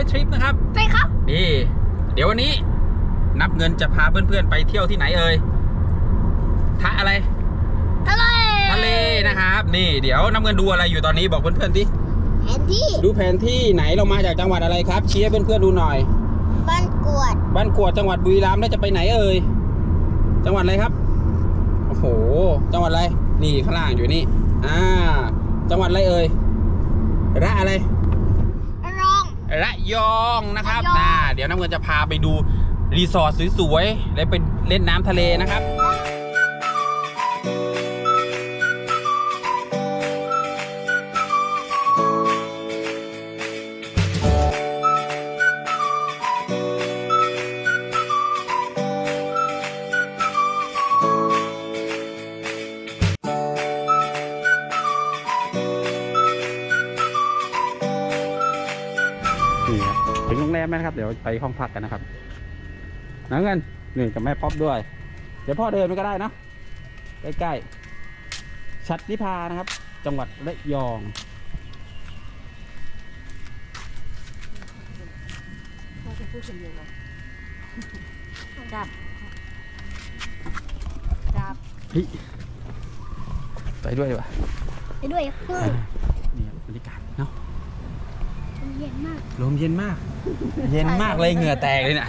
อายุน้อยร้อยทริปนะครับไปครับนี่เดี๋ยววันนี้นับเงินจะพาเพื่อนๆไปเที่ยวที่ไหนเอ่ยทะอะไรทะเลทะเลนะครับ นี่เดี๋ยวน้ำเงินดูอะไรอยู่ตอนนี้บอกเพื่อนๆดิแผนที่ดูแผนที่ไหนเรามาจากจังหวัดอะไรครับชี้ให้เพื่อนๆดูหน่อย บ้านกวด บ้านกวดจังหวัดบุรีรัมย์แล้วจะไปไหนเอ่ยจังหวัดอะไรครับโอ้โห จังหวัดอะไรนี่ข้างล่างอยู่นี่อ่า จังหวัดอะไรเอ่ยระอะไร รองระยองนะครับระยองน่าเดี๋ยวน้ำเงินจะพาไปดูรีสอร์ทสวยๆและไปเล่นน้ำทะเลนะครับ นะครับ เดี๋ยวไปห้องพักกันนะครับน้ำเงินนี่กับแม่ป๊อปด้วย เดี๋ยวพ่อเดินไปก็ได้นะใกล้ๆชัดนิพานะครับ จังหวัดระยองจับจับเฮ้ยไปด้วยดีกว่าไปด้วยเพื่อ อ่านี่ครับบรรยากาศเนาะ เย็นมาก ลมเย็นมาก เย็นมากเลยเหงื่อแตกเลยเนี่ย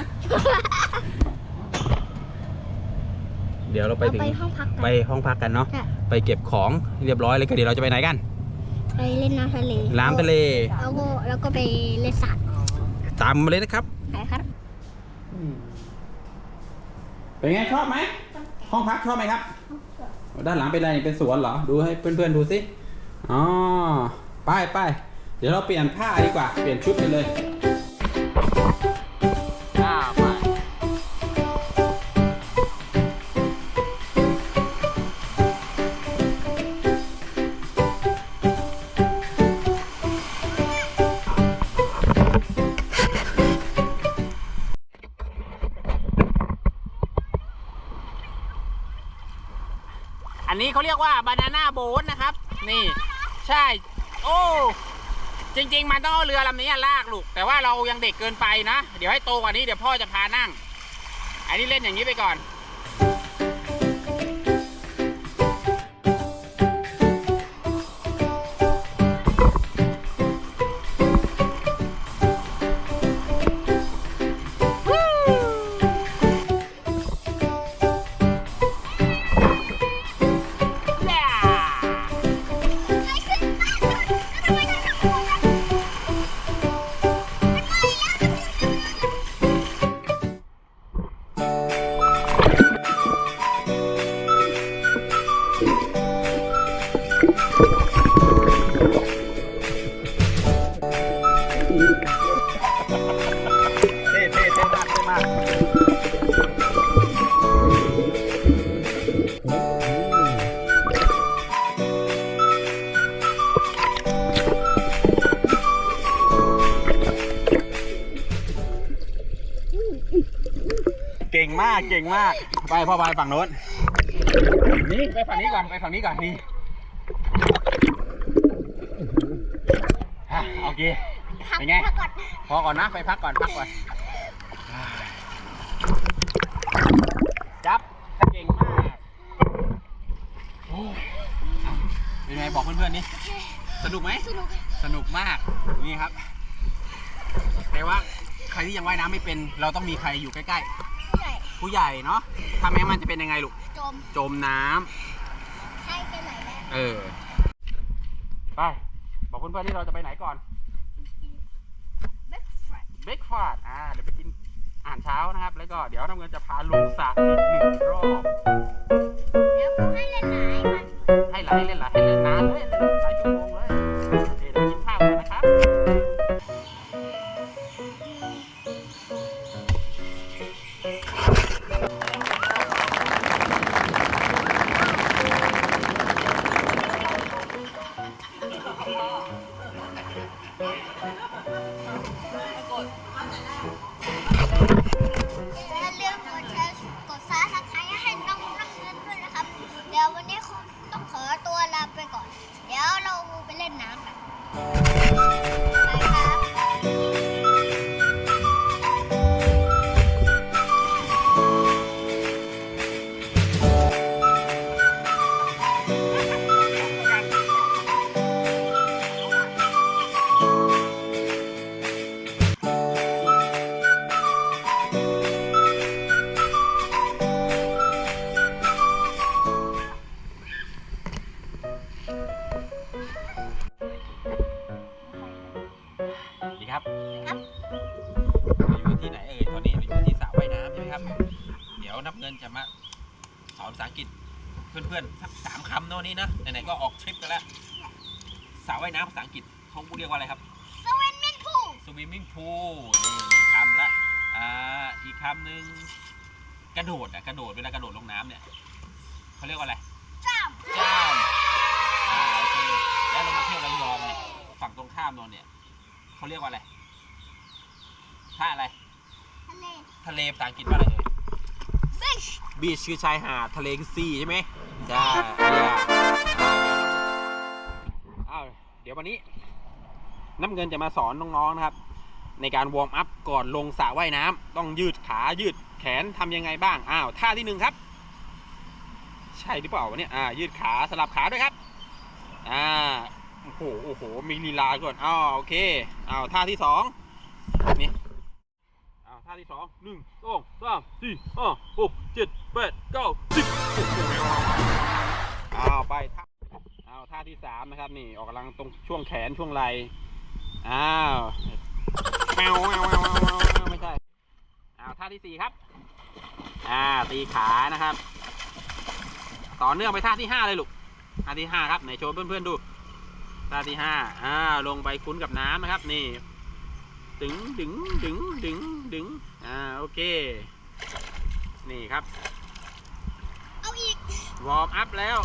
เดี๋ยวเราไปเราถึงไปห้องพักกัน ไปห้องพักกันเนาะใช่ไปเก็บของเรียบร้อยเลยก็เดี๋ยวเราจะไปไหนกัน ไปเล่นน้ำทะเลน้ำทะเล แล้วก็แล้วก็ไปเล่นสระตามมาเลยนะครับไปครับเป็นไงชอบไหม ห้องพักชอบไหมครับ ด้านหลังเป็นอะไรนี่เป็นสวนเหรอ ดูให้เพื่อนๆดูสิ อ๋อ ไปไป เดี๋ยวเราเปลี่ยนผ้าดีกว่า เปลี่ยนชุดไปเลยอ่าไปอันนี้เขาเรียกว่าบานาน่าโบ๊ทนะครับ นี่ ใช่ โอ้ จริง ๆ มันต้องเอาเรือลำนี้ลากลูก แต่ว่าเรายังเด็กเกินไปนะ เดี๋ยวให้โตกว่านี้เดี๋ยวพ่อจะพานั่ง อันนี้เล่นอย่างนี้ไปก่อน เท่เท่เท่มากเท่มากเก่งมากเก่งมาก ไปพ่อไปฝั่งโน้นนี่ไปฝั่งนี้ก่อนไปฝั่งนี้ก่อนนี่อะโอเค เป็นไงพักก่อนพอก่อนนะ ไปพักก่อน พักก่อน จับเก่งมาก โอ้ยเป็นไง บอกเพื่อนๆนี่สนุกไหม สนุก สนุกมาก นี่ครับ แต่ว่าใครที่ยังว่ายน้ำไม่เป็น เราต้องมีใครอยู่ใกล้ใหญ่ๆผู้ใหญ่เนาะ ถ้าแม้มันจะเป็นยังไงลูก จม จมน้ำใช่แค่ไหนแล้ว เออ ไป บอกเพื่อนๆที่เราจะไปไหนก่อนเบ็ดแฟร์ เบรกฟาดอ่าเดี๋ยวไปกินอาหารเช้านะครับ แล้วก็เดี๋ยวน้ำเงินจะพาลงสระอีกหนึ่งรอบ อนภาษาอังกฤษเพื่อนๆสักสามคำเนอะวันนี้นะไหนๆก็ออกทริปกันแล้วสระว่ายน้ำภาษาอังกฤษเขาเรียกว่าอะไรครับสวิมมิ่งพูล swimming pool นี่หนึ่งคำละอ่าอีกคำหนึ่งกระโดดอะกระโดดเวลากระโดดลงน้ำเนี่ยเขาเรียกว่าอะไรจ้ามจ้ามอ่าโอเคแล้วเรามาเที่ยวระยองเนี่ยฝั่งตรงข้ามนนเนี่ยเขาเรียกว่าอะไรท่าอะไร ทะเล ทะเลภาษาอังกฤษว่าอะไรเอ่ย บิชบีชคือชายหาดทะเลคือซีใช่ไหมใช่เนี่ยอ้าวเดี๋ยววันนี้ น้ำเงินจะมาสอนน้องๆนะครับ ในการวอร์มอัพก่อนลงสระว่ายน้ำต้องยืดขายืดแขนทำยังไงบ้างอ้าวท่าที่หนึ่งครับ ใช่หรือเปล่าวะเนี่ยอ่า ยืดขาสลับขาด้วยครับ อ่าโอ้โหโอ้โหมีลีลาก่อนอ้าวโอเคอ้าวท่าที่สอง ท่าที่สองหนึ่งสองสามสี่ห้าหกเจ็ดแปดเก้าสิบอ้าวไปท่าอ้าวท่าที่สามนะครับนี่ออกกำลังตรงช่วงแขนช่วงไหล่อ้าวแมวแมวแมวแมวแมวไม่ใช่อ้าวท่าที่สี่ครับอ่าตีขานะครับ ต่อเนื่องไปท่าที่ห้าเลยลูกท่าที่ห้าครับไหนโชว์เพื่อนๆดูท่าที่ห้าอ่าลงไปคุ้นกับน้ำนะครับ นี่ ดึงดึงดึงดึงดึงอ่าโอเค นี่ครับ เอาอีก วอร์มอัพแล้ว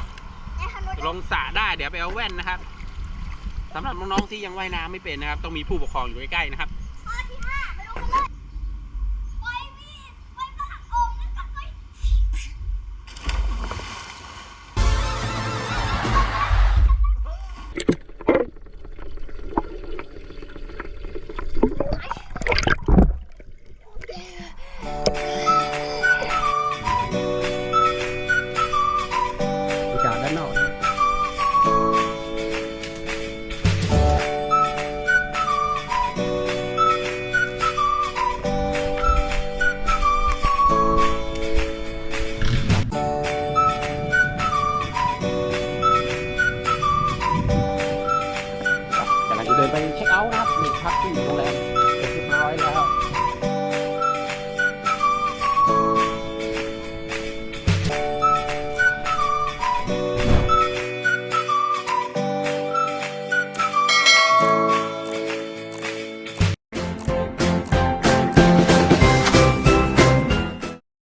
ไอ้ฮันโนลงสระได้เดี๋ยวไปเอาแว่นนะครับสำหรับน้องๆที่ยังว่ายน้ำไม่เป็นนะครับ ต้องมีผู้ปกครองอยู่ใกล้ๆนะครับ